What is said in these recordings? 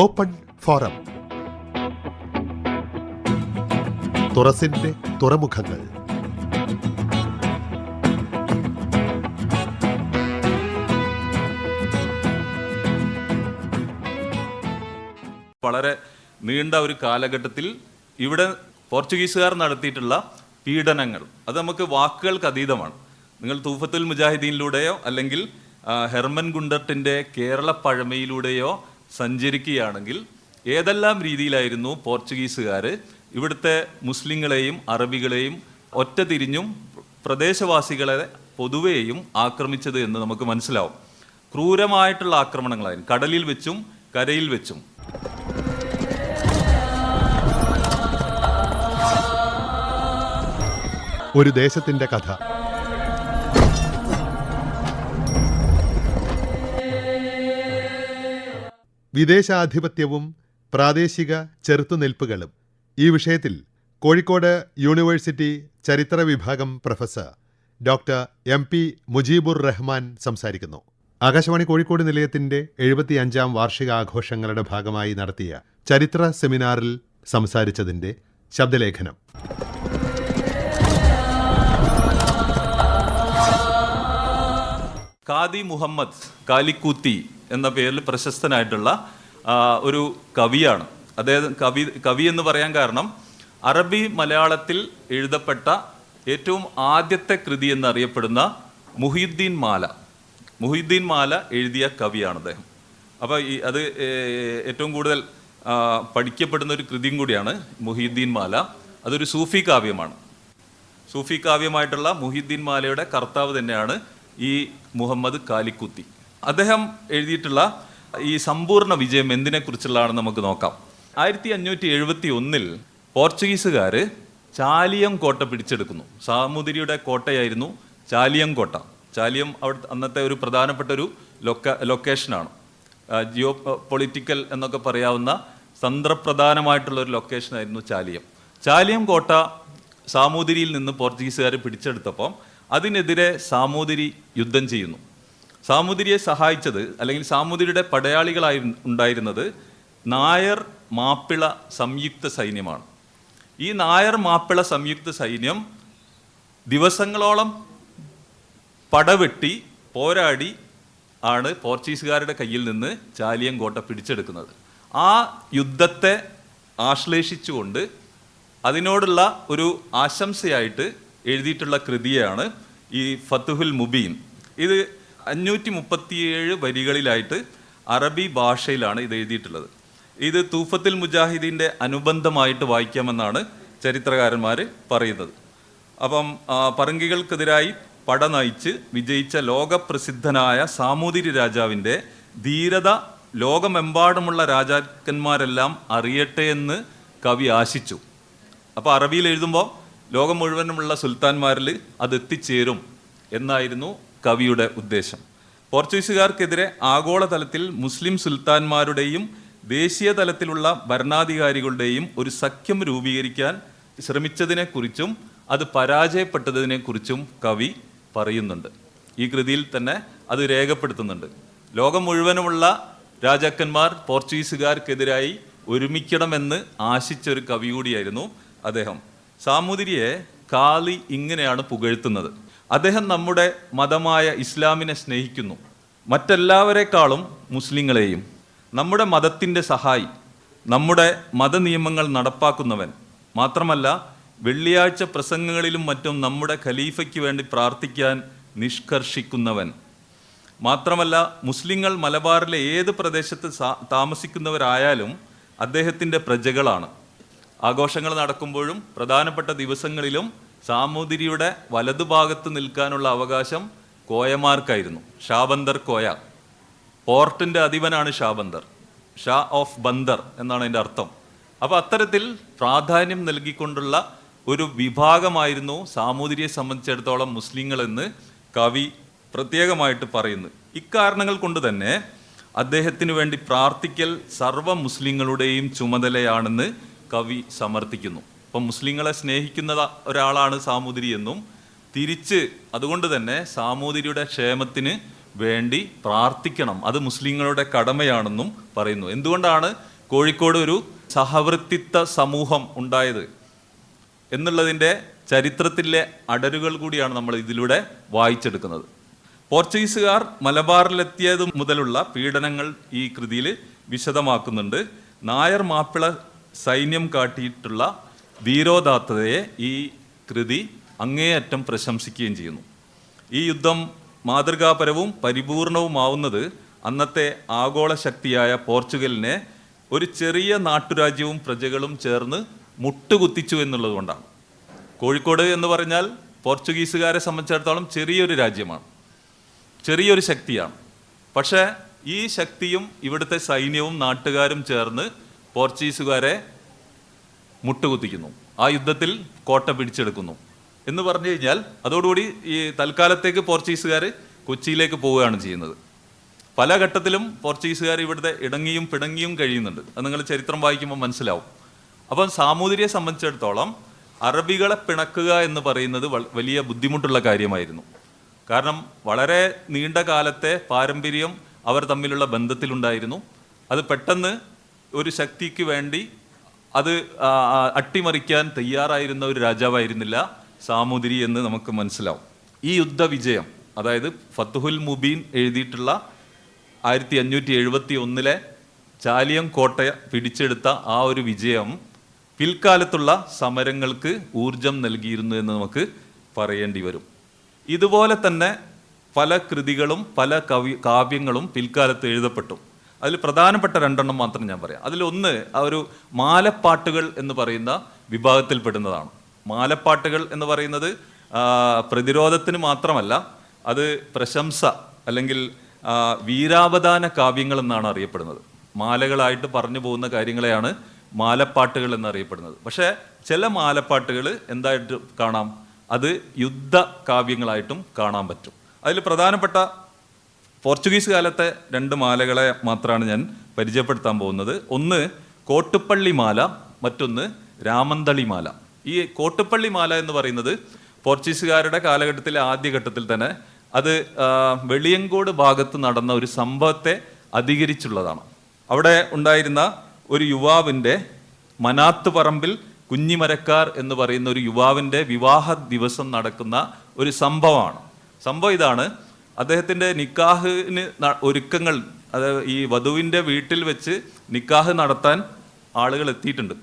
Open forum. തുറസിന്റെ തുറമുഖങ്ങൾ. വളരെ നീണ്ട ഒരു കാലഘട്ടത്തിൽ ഇവിടെ പോർച്ചുഗീസുകാർ നടത്തിയിട്ടുള്ള പീഡനങ്ങൾ. അത് നമുക്ക് വാക്കുകൾക്ക് അതീതമാണ്. നിങ്ങൾ തൂഫത്തുൽ മുജാഹിദീനിലൂടെയോ അല്ലെങ്കിൽ ഹെർമൻ ഗുണ്ടർട്ടിന്റെ കേരള പഴമയിലൂടെയോ സഞ്ചരിക്കുകയാണെങ്കിൽ ഏതെല്ലാം രീതിയിലായിരുന്നു പോർച്ചുഗീസുകാർ ഇവിടുത്തെ മുസ്ലിങ്ങളെയും അറബികളെയും ഒറ്റ തിരിഞ്ഞും പ്രദേശവാസികളെ പൊതുവെയും ആക്രമിച്ചത് എന്ന് നമുക്ക് മനസ്സിലാവും. ക്രൂരമായിട്ടുള്ള ആക്രമണങ്ങളായിരുന്നു. കടലിൽ വെച്ചും കരയിൽ വെച്ചും. ഒരു ദേശത്തിന്റെ കഥ. വിദേശാധിപത്യവും പ്രാദേശിക ചെറുത്തുനിൽപ്പുകളും. ഈ വിഷയത്തിൽ കോഴിക്കോട് യൂണിവേഴ്സിറ്റി ചരിത്ര വിഭാഗം professor doctor M P Mujeebur Rahman സംസാരിക്കുന്നു. ആകാശവാണി കോഴിക്കോട് നിലയത്തിന്റെ എഴുപത്തിയഞ്ചാം വാർഷികാഘോഷങ്ങളുടെ ഭാഗമായി നടത്തിയ ചരിത്ര സെമിനാറിൽ സംസാരിച്ചതിന്റെ ശബ്ദലേഖനം. കാദി മുഹമ്മദ് കാലിക്കൂത്തി എന്ന പേരിൽ പ്രശസ്തനായിട്ടുള്ള ഒരു കവിയാണ്. അദ്ദേഹം കവി കവി എന്ന് പറയാൻ കാരണം അറബി മലയാളത്തിൽ എഴുതപ്പെട്ട ഏറ്റവും ആദ്യത്തെ കൃതി എന്നറിയപ്പെടുന്ന മുഹിയുദ്ദീൻ മാല. മുഹിയുദ്ദീൻ മാല എഴുതിയ കവിയാണ് അദ്ദേഹം. അപ്പോൾ ഈ അത് ഏറ്റവും കൂടുതൽ പഠിക്കപ്പെടുന്ന ഒരു കൃതിയും കൂടിയാണ് മുഹിയുദ്ദീൻ മാല. അതൊരു സൂഫി കാവ്യമാണ്. സൂഫി കാവ്യമായിട്ടുള്ള മുഹിയുദ്ദീൻ മാലയുടെ കർത്താവ് തന്നെയാണ് ഈ മുഹമ്മദ് കാലിക്കുത്തി. അദ്ദേഹം എഴുതിയിട്ടുള്ള ഈ സമ്പൂർണ വിജയം എന്തിനെക്കുറിച്ചുള്ളതാണെന്ന് നമുക്ക് നോക്കാം. ആയിരത്തി അഞ്ഞൂറ്റി എഴുപത്തി ഒന്നിൽ പോർച്ചുഗീസുകാർ ചാലിയം കോട്ട പിടിച്ചെടുക്കുന്നു. സാമൂതിരിയുടെ കോട്ടയായിരുന്നു ചാലിയം കോട്ട. ചാലിയം അവിടെ അന്നത്തെ ഒരു പ്രധാനപ്പെട്ട ഒരു ലൊക്ക ലൊക്കേഷനാണ്. ജിയോ പൊളിറ്റിക്കൽ എന്നൊക്കെ പറയാവുന്ന തന്ത്രപ്രധാനമായിട്ടുള്ള ഒരു ലൊക്കേഷനായിരുന്നു ചാലിയം. ചാലിയം കോട്ട സാമൂതിരിയിൽ നിന്ന് പോർച്ചുഗീസുകാർ പിടിച്ചെടുത്തപ്പോൾ അതിനെതിരെ സാമൂതിരി യുദ്ധം ചെയ്യുന്നു. സാമൂതിരിയെ സഹായിച്ചത് അല്ലെങ്കിൽ സാമൂതിരിയുടെ പടയാളികളായി ഉണ്ടായിരുന്നത് നായർ മാപ്പിള സംയുക്ത സൈന്യമാണ്. ഈ നായർ മാപ്പിള സംയുക്ത സൈന്യം ദിവസങ്ങളോളം പടവെട്ടി പോരാടി ആണ് പോർച്ചുഗീസുകാരുടെ കയ്യിൽ നിന്ന് ചാലിയം കോട്ട പിടിച്ചെടുക്കുന്നത്. ആ യുദ്ധത്തെ ആശ്ലേഷിച്ചുകൊണ്ട് അതിനോടുള്ള ഒരു ആശംസയായിട്ട് എഴുതിയിട്ടുള്ള കൃതിയാണ് ഈ ഫത്തുഹുൽ മുബീൻ. ഇത് അഞ്ഞൂറ്റി മുപ്പത്തിയേഴ് വരികളിലായിട്ട് അറബി ഭാഷയിലാണ് ഇത് എഴുതിയിട്ടുള്ളത്. ഇത് തൂഫത്തുൽ മുജാഹിദീന്റെ അനുബന്ധമായിട്ട് വായിക്കാമെന്നാണ് ചരിത്രകാരന്മാർ പറയുന്നത്. അപ്പം പറങ്കികൾക്കെതിരായി പട നയിച്ച് വിജയിച്ച ലോകപ്രസിദ്ധനായ സാമൂതിരി രാജാവിന്റെ ധീരത ലോകമെമ്പാടുമുള്ള രാജാക്കന്മാരെല്ലാം അറിയട്ടെ എന്ന് കവി ആശിച്ചു. അപ്പോൾ അറബിയിൽ എഴുതുമ്പോൾ ലോകം മുഴുവനുമുള്ള സുൽത്താൻമാരിൽ അത് എത്തിച്ചേരും എന്നായിരുന്നു കവിയുടെ ഉദ്ദേശം. പോർച്ചുഗീസുകാർക്കെതിരെ ആഗോളതലത്തിൽ മുസ്ലിം സുൽത്താൻമാരുടെയും ദേശീയ തലത്തിലുള്ള ഭരണാധികാരികളുടെയും ഒരു സഖ്യം രൂപീകരിക്കാൻ ശ്രമിച്ചതിനെക്കുറിച്ചും അത് പരാജയപ്പെട്ടതിനെക്കുറിച്ചും കവി പറയുന്നുണ്ട്. ഈ കൃതിയിൽ തന്നെ അത് രേഖപ്പെടുത്തുന്നുണ്ട്. ലോകം മുഴുവനുമുള്ള രാജാക്കന്മാർ പോർച്ചുഗീസുകാർക്കെതിരായി ഒരുമിക്കണമെന്ന് ആശിച്ച ഒരു കവി കൂടിയായിരുന്നു അദ്ദേഹം. സാമൂതിരിയെ കാളി ഇങ്ങനെയാണ് പുകഴ്ത്തുന്നത്. അദ്ദേഹം നമ്മുടെ മതമായ ഇസ്ലാമിനെ സ്നേഹിക്കുന്നു. മറ്റെല്ലാവരെക്കാളും മുസ്ലിങ്ങളെയും. നമ്മുടെ മതത്തിന്റെ സഹായി. നമ്മുടെ മതനിയമങ്ങൾ നടപ്പാക്കുന്നവൻ. മാത്രമല്ല വെള്ളിയാഴ്ച പ്രസംഗങ്ങളിലും മറ്റും നമ്മുടെ ഖലീഫയ്ക്ക് വേണ്ടി പ്രാർത്ഥിക്കാൻ നിഷ്കർഷിക്കുന്നവൻ. മാത്രമല്ല മുസ്ലിങ്ങൾ മലബാറിലെ ഏത് പ്രദേശത്ത് താമസിക്കുന്നവരായാലും അദ്ദേഹത്തിന്റെ പ്രജകളാണ്. ആഘോഷങ്ങൾ നടക്കുമ്പോഴും പ്രധാനപ്പെട്ട ദിവസങ്ങളിലും സാമൂതിരിയുടെ വലതുഭാഗത്ത് നിൽക്കാനുള്ള അവകാശം കോയമാർക്കായിരുന്നു. ഷാബന്ദർ കോയ. പോർട്ടിന്റെ അധിപനാണ് ഷാബന്ദർ. ഷാ ഓഫ് ബന്ദർ എന്നാണ് അതിന്റെ അർത്ഥം. അപ്പോൾ അത്തരത്തിൽ പ്രാധാന്യം നൽകിക്കൊണ്ടുള്ള ഒരു വിഭാഗമായിരുന്നു സാമൂതിരിയെ സംബന്ധിച്ചിടത്തോളം മുസ്ലിങ്ങളെന്ന് കവി പ്രത്യേകമായിട്ട് പറയുന്നു. ഇക്കാരണങ്ങൾ കൊണ്ട് തന്നെ അദ്ദേഹത്തിന് വേണ്ടി പ്രാർത്ഥിക്കൽ സർവ മുസ്ലിങ്ങളുടെയും ചുമതലയാണെന്ന് കവി സമർത്ഥിക്കുന്നു. അപ്പം മുസ്ലിങ്ങളെ സ്നേഹിക്കുന്ന ഒരാളാണ് സാമൂതിരി എന്നും തിരിച്ച് അതുകൊണ്ട് തന്നെ സാമൂതിരിയുടെ ക്ഷേമത്തിന് വേണ്ടി പ്രാർത്ഥിക്കണം. അത് മുസ്ലിങ്ങളുടെ കടമയാണെന്നും പറയുന്നു. എന്തുകൊണ്ടാണ് കോഴിക്കോട് ഒരു സഹവൃത്തിത്വ സമൂഹം ഉണ്ടായത്? എന്നുള്ളതിന്റെ ചരിത്രത്തിലെ അടരുകൾ കൂടിയാണ് നമ്മൾ ഇതിലൂടെ വായിച്ചെടുക്കുന്നത്. പോർച്ചുഗീസുകാർ മലബാറിലെത്തിയത് മുതലുള്ള പീഡനങ്ങൾ ഈ കൃതിയിൽ വിശദമാക്കുന്നുണ്ട്. നായർ മാപ്പിള സൈന്യം കാട്ടിയിട്ടുള്ള വീരോദാത്തതയെ ഈ കൃതി അങ്ങേയറ്റം പ്രശംസിക്കുകയും ചെയ്യുന്നു. ഈ യുദ്ധം മാതൃകാപരവും പരിപൂർണവുമാവുന്നത് അന്നത്തെ ആഗോള ശക്തിയായ പോർച്ചുഗലിനെ ഒരു ചെറിയ നാട്ടുരാജ്യവും പ്രജകളും ചേർന്ന് മുട്ടുകുത്തിച്ചു എന്നുള്ളതുകൊണ്ടാണ്. കോഴിക്കോട് എന്ന് പറഞ്ഞാൽ പോർച്ചുഗീസുകാരെ സംബന്ധിച്ചിടത്തോളം ചെറിയൊരു രാജ്യമാണ്. ചെറിയൊരു ശക്തിയാണ്. പക്ഷേ ഈ ശക്തിയും ഇവിടുത്തെ സൈന്യവും നാട്ടുകാരും ചേർന്ന് പോർച്ചുഗീസുകാരെ മുട്ടുകുത്തിക്കുന്നു. ആ യുദ്ധത്തിൽ കോട്ട പിടിച്ചെടുക്കുന്നു. എന്ന് പറഞ്ഞു കഴിഞ്ഞാൽ അതോടുകൂടി ഈ തൽക്കാലത്തേക്ക് പോർച്ചുഗീസുകാർ കൊച്ചിയിലേക്ക് പോവുകയാണ് ചെയ്യുന്നത്. പല ഘട്ടത്തിലും പോർച്ചുഗീസുകാർ ഇവിടുത്തെ ഇടങ്ങിയും പിടങ്ങിയും കഴിയുന്നുണ്ട്. അത് നിങ്ങൾ ചരിത്രം വായിക്കുമ്പോൾ മനസ്സിലാവും. അപ്പം സാമൂതിരിയെ സംബന്ധിച്ചിടത്തോളം അറബികളെ പിണക്കുക എന്ന് പറയുന്നത് വലിയ ബുദ്ധിമുട്ടുള്ള കാര്യമായിരുന്നു. കാരണം വളരെ നീണ്ട കാലത്തെ പാരമ്പര്യം അവർ തമ്മിലുള്ള ബന്ധത്തിലുണ്ടായിരുന്നു. അത് പെട്ടെന്ന് ഒരു ശക്തിക്ക് വേണ്ടി അത് അട്ടിമറിക്കാൻ തയ്യാറായിരുന്ന ഒരു രാജാവായിരുന്നില്ല സാമൂതിരി എന്ന് നമുക്ക് മനസ്സിലാവും. ഈ യുദ്ധവിജയം അതായത് ഫത്തുഹുൽ മുബീൻ എഴുതിയിട്ടുള്ള ആയിരത്തി അഞ്ഞൂറ്റി എഴുപത്തി ഒന്നിലെ ചാലിയം കോട്ട പിടിച്ചെടുത്ത ആ ഒരു വിജയം പിൽക്കാലത്തുള്ള സമരങ്ങൾക്ക് ഊർജം നൽകിയിരുന്നു എന്ന് നമുക്ക് പറയേണ്ടി വരും. ഇതുപോലെ തന്നെ പല കൃതികളും പല കവി കാവ്യങ്ങളും പിൽക്കാലത്ത് എഴുതപ്പെട്ടു. അതിൽ പ്രധാനപ്പെട്ട രണ്ടെണ്ണം മാത്രം ഞാൻ പറയാം. അതിലൊന്ന് ആ ഒരു മാലപ്പാട്ടുകൾ എന്ന് പറയുന്ന വിഭാഗത്തിൽപ്പെടുന്നതാണ്. മാലപ്പാട്ടുകൾ എന്ന് പറയുന്നത് പ്രതിരോധത്തിന് മാത്രമല്ല അത് പ്രശംസ അല്ലെങ്കിൽ വീരാവദാന കാവ്യങ്ങൾ എന്നാണ് അറിയപ്പെടുന്നത്. മാലകളായിട്ട് പറഞ്ഞു പോകുന്ന കാര്യങ്ങളെയാണ് മാലപ്പാട്ടുകൾ എന്നറിയപ്പെടുന്നത്. പക്ഷേ ചില മാലപ്പാട്ടുകൾ എന്തായിട്ട് കാണാം? അത് യുദ്ധ കാവ്യങ്ങളായിട്ടും കാണാൻ പറ്റും. അതിൽ പ്രധാനപ്പെട്ട പോർച്ചുഗീസ് കാലത്തെ രണ്ട് മാലകളെ മാത്രമാണ് ഞാൻ പരിചയപ്പെടുത്താൻ പോകുന്നത്. ഒന്ന് കോട്ടുപ്പള്ളി മാല മറ്റൊന്ന് രാമന്തളി മാല. ഈ കോട്ടുപ്പള്ളി മാല എന്ന് പറയുന്നത് പോർച്ചുഗീസുകാരുടെ കാലഘട്ടത്തിലെ ആദ്യഘട്ടത്തിൽ തന്നെ അത് വെളിയങ്കോട് ഭാഗത്ത് നടന്ന ഒരു സംഭവത്തെ അധികരിച്ചുള്ളതാണ്. അവിടെ ഉണ്ടായിരുന്ന ഒരു യുവാവിന്റെ മനാത്ത് പറമ്പിൽ കുഞ്ഞിമരക്കാർ എന്ന് പറയുന്ന ഒരു യുവാവിന്റെ വിവാഹ ദിവസം നടക്കുന്ന ഒരു സംഭവമാണ്. സംഭവം ഇതാണ്. അദ്ദേഹത്തിന്റെ നിക്കാഹിന് ഒരുക്കങ്ങൾ അതായത് ഈ വധുവിന്റെ വീട്ടിൽ വെച്ച് നിക്കാഹ് നടത്താൻ ആളുകൾ എത്തിയിട്ടുണ്ട്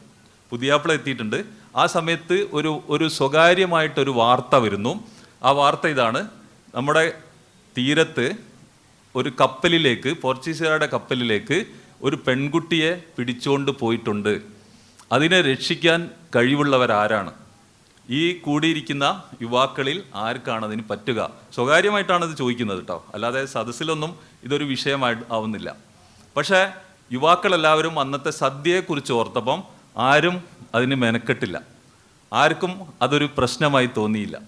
പുതിയാപ്പിള എത്തിയിട്ടുണ്ട്. ആ സമയത്ത് ഒരു ഒരു സ്വകാര്യമായിട്ടൊരു വാർത്ത വരുന്നു. ആ വാർത്ത ഇതാണ്. നമ്മുടെ തീരത്ത് ഒരു കപ്പലിലേക്ക് പോർച്ചുഗീസുകാരുടെ കപ്പലിലേക്ക് ഒരു പെൺകുട്ടിയെ പിടിച്ചുകൊണ്ട് പോയിട്ടുണ്ട്. അതിനെ രക്ഷിക്കാൻ കഴിവുള്ളവരാരാണ്? ഈ കൂടിയിരിക്കുന്ന യുവാക്കളിൽ ആർക്കാണ് അതിന് പറ്റുക? സ്വകാര്യമായിട്ടാണ് ഇത് ചോദിക്കുന്നത് കേട്ടോ അല്ലാതെ സദസ്സിലൊന്നും ഇതൊരു വിഷയമായി ആവുന്നില്ല. പക്ഷേ യുവാക്കളെല്ലാവരും അന്നത്തെ സദ്യയെക്കുറിച്ച് ഓർത്തപ്പം ആരും അതിന് മെനക്കെട്ടില്ല. ആർക്കും അതൊരു പ്രശ്നമായി തോന്നിയില്ല.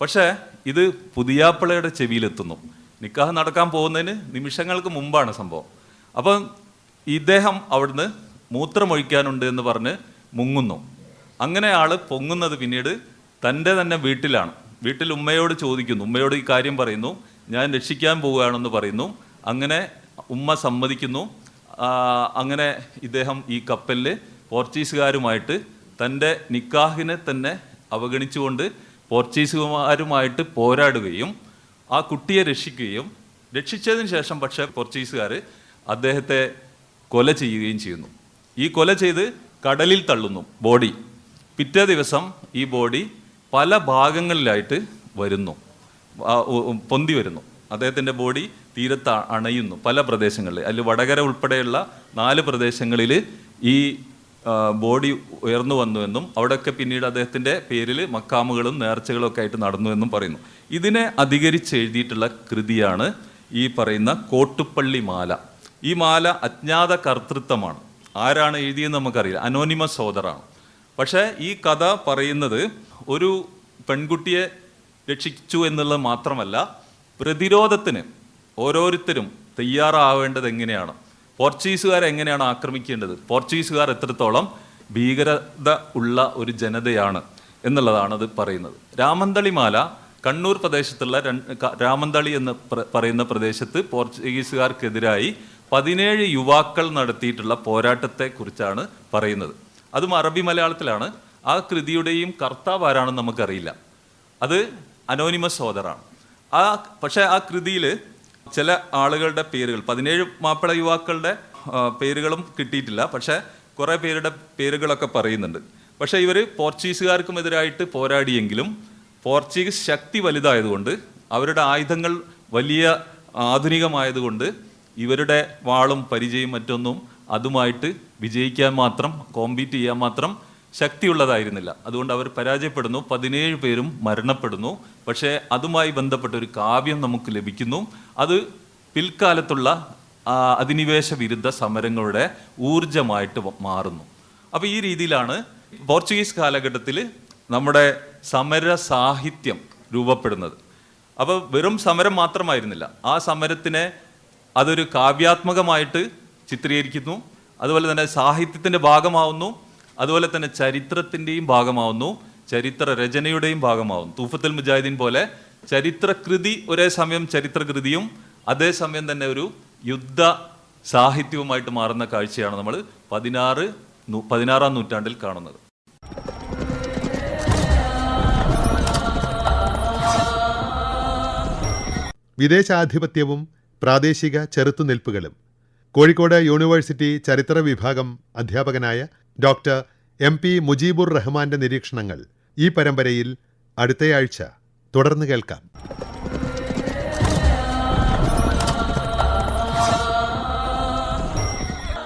പക്ഷേ ഇത് പുതിയാപ്പിളയുടെ ചെവിയിലെത്തുന്നു. നിക്കാഹ് നടക്കാൻ പോകുന്നതിന് നിമിഷങ്ങൾക്ക് മുമ്പാണ് സംഭവം. അപ്പം ഇദ്ദേഹം അവിടുന്ന് മൂത്രമൊഴിക്കാനുണ്ട് എന്ന് പറഞ്ഞ് മുങ്ങുന്നു. അങ്ങനെ ആൾ പൊങ്ങുന്നത് പിന്നീട് തന്റെ തന്നെ വീട്ടിലാണ്. വീട്ടിൽ ഉമ്മയോട് ചോദിക്കുന്നു. ഉമ്മയോട് ഈ കാര്യം പറയുന്നു. ഞാൻ രക്ഷിക്കാൻ പോവുകയാണെന്ന് പറയുന്നു. അങ്ങനെ ഉമ്മ സമ്മതിക്കുന്നു. അങ്ങനെ ഇദ്ദേഹം ഈ കപ്പലിൽ പോർച്ചുഗീസുകാരുമായിട്ട് തന്റെ നിക്കാഹിനെ തന്നെ അവഗണിച്ചുകൊണ്ട് പോർച്ചുഗീസുകാരുമായിട്ട് പോരാടുകയും ആ കുട്ടിയെ രക്ഷിക്കുകയും രക്ഷിച്ചതിന് ശേഷം പക്ഷേ പോർച്ചുഗീസുകാർ അദ്ദേഹത്തെ കൊല ചെയ്യുകയും ചെയ്യുന്നു. ഈ കൊല ചെയ്ത് കടലിൽ തള്ളുന്നു ബോഡി. പിറ്റേ ദിവസം ഈ ബോഡി പല ഭാഗങ്ങളിലായിട്ട് വരുന്നു. പൊന്തി വരുന്നു. അദ്ദേഹത്തിന്റെ ബോഡി തീരത്ത് അണയുന്നു പല പ്രദേശങ്ങളിൽ. അതിൽ വടകര ഉൾപ്പെടെയുള്ള നാല് പ്രദേശങ്ങളിൽ ഈ ബോഡി ഉയർന്നു വന്നു എന്നും അവിടെയൊക്കെ പിന്നീട് അദ്ദേഹത്തിന്റെ പേരിൽ മക്കാമുകളും നേർച്ചകളും ഒക്കെ ആയിട്ട് നടന്നു എന്നും പറയുന്നു. ഇതിനെ അധികരിച്ച് എഴുതിയിട്ടുള്ള കൃതിയാണ് ഈ പറയുന്ന കോട്ടുപ്പള്ളി മാല. ഈ മാല അജ്ഞാത കർത്തൃത്വമാണ്. ആരാണ് എഴുതിയെന്ന് നമുക്കറിയില്ല. അനോണിമസ് സോദറാണ് പക്ഷേ ഈ കഥ പറയുന്നത് ഒരു പെൺകുട്ടിയെ രക്ഷിച്ചു എന്നുള്ളത് മാത്രമല്ല പ്രതിരോധത്തിന് ഓരോരുത്തരും തയ്യാറാവേണ്ടത് എങ്ങനെയാണ്? പോർച്ചുഗീസുകാർ എങ്ങനെയാണ് ആക്രമിക്കേണ്ടത്? പോർച്ചുഗീസുകാർ എത്രത്തോളം ഭീകരത ഉള്ള ഒരു ജനതയാണ് എന്നുള്ളതാണ് അത് പറയുന്നത്. രാമന്തളിമാല കണ്ണൂർ പ്രദേശത്തുള്ള രാമന്തളി എന്ന് പറയുന്ന പ്രദേശത്ത് പോർച്ചുഗീസുകാർക്കെതിരായി പതിനേഴ് യുവാക്കൾ നടത്തിയിട്ടുള്ള പോരാട്ടത്തെക്കുറിച്ചാണ് പറയുന്നത്. അതും അറബി മലയാളത്തിലാണ്. ആ കൃതിയുടെയും കർത്താവ് ആരാണെന്ന് നമുക്കറിയില്ല. അത് അനോണിമസ് ഓദറാണ് ആ പക്ഷേ ആ കൃതിയിൽ ചില ആളുകളുടെ പേരുകൾ പതിനേഴ് മാപ്പിള യുവാക്കളുടെ പേരുകളും കിട്ടിയിട്ടില്ല. പക്ഷേ കുറേ പേരുടെ പേരുകളൊക്കെ പറയുന്നുണ്ട്. പക്ഷേ ഇവർ പോർച്ചുഗീസുകാർക്കും എതിരായിട്ട് പോരാടിയെങ്കിലും പോർച്ചുഗീസ് ശക്തി വലുതായതുകൊണ്ട് അവരുടെ ആയുധങ്ങൾ വലിയ ആധുനികമായതുകൊണ്ട് ഇവരുടെ വാളും പരിചയം മറ്റൊന്നും അതുമായിട്ട് വിജയിക്കാൻ മാത്രം കോമ്പീറ്റ് ചെയ്യാൻ മാത്രം ശക്തിയുള്ളതായിരുന്നില്ല. അതുകൊണ്ട് അവർ പരാജയപ്പെടുന്നു. പതിനേഴ് പേരും മരണപ്പെടുന്നു. പക്ഷേ അതുമായി ബന്ധപ്പെട്ട ഒരു കാവ്യം നമുക്ക് ലഭിക്കുന്നു. അത് പിൽക്കാലത്തുള്ള അധിനിവേശ വിരുദ്ധ സമരങ്ങളുടെ ഊർജമായിട്ട് മാറുന്നു. അപ്പോൾ ഈ രീതിയിലാണ് പോർച്ചുഗീസ് കാലഘട്ടത്തിൽ നമ്മുടെ സമര സാഹിത്യം രൂപപ്പെടുന്നത്. അപ്പോൾ വെറും സമരം മാത്രമായിരുന്നില്ല. ആ സമരത്തിനെ അതൊരു കാവ്യാത്മകമായിട്ട് ചിത്രീകരിക്കുന്നു. അതുപോലെ തന്നെ സാഹിത്യത്തിന്റെ ഭാഗമാവുന്നു. അതുപോലെ തന്നെ ചരിത്രത്തിന്റെയും ഭാഗമാവുന്നു ചരിത്ര രചനയുടെയും ഭാഗമാവുന്നു. തൂഫത്തുൽ മുജാഹിദ്ദീൻ പോലെ ചരിത്രകൃതി ഒരേ സമയം ചരിത്രകൃതിയും അതേസമയം തന്നെ ഒരു യുദ്ധ സാഹിത്യവുമായിട്ട് മാറുന്ന കാഴ്ചയാണ് നമ്മൾ പതിനാറ് പതിനാറാം നൂറ്റാണ്ടിൽ കാണുന്നത്. വിദേശാധിപത്യവും പ്രാദേശിക ചെറുത്തുനിൽപ്പുകളും. കോഴിക്കോട് യൂണിവേഴ്സിറ്റി ചരിത്ര വിഭാഗം അധ്യാപകനായ ഡോക്ടർ എം പി മുജീബുർ റഹ്മാന്റെ നിരീക്ഷണങ്ങൾ ഈ പരമ്പരയിൽ അടുത്തയാഴ്ച തുടർന്ന് കേൾക്കാം.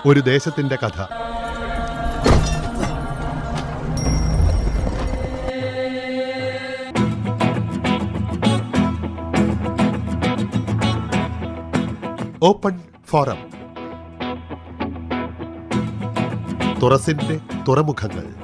ഒരു ദേശത്തിന്റെ കഥ. Open forum. തുറസിന്റെ തുറമുഖങ്ങൾ.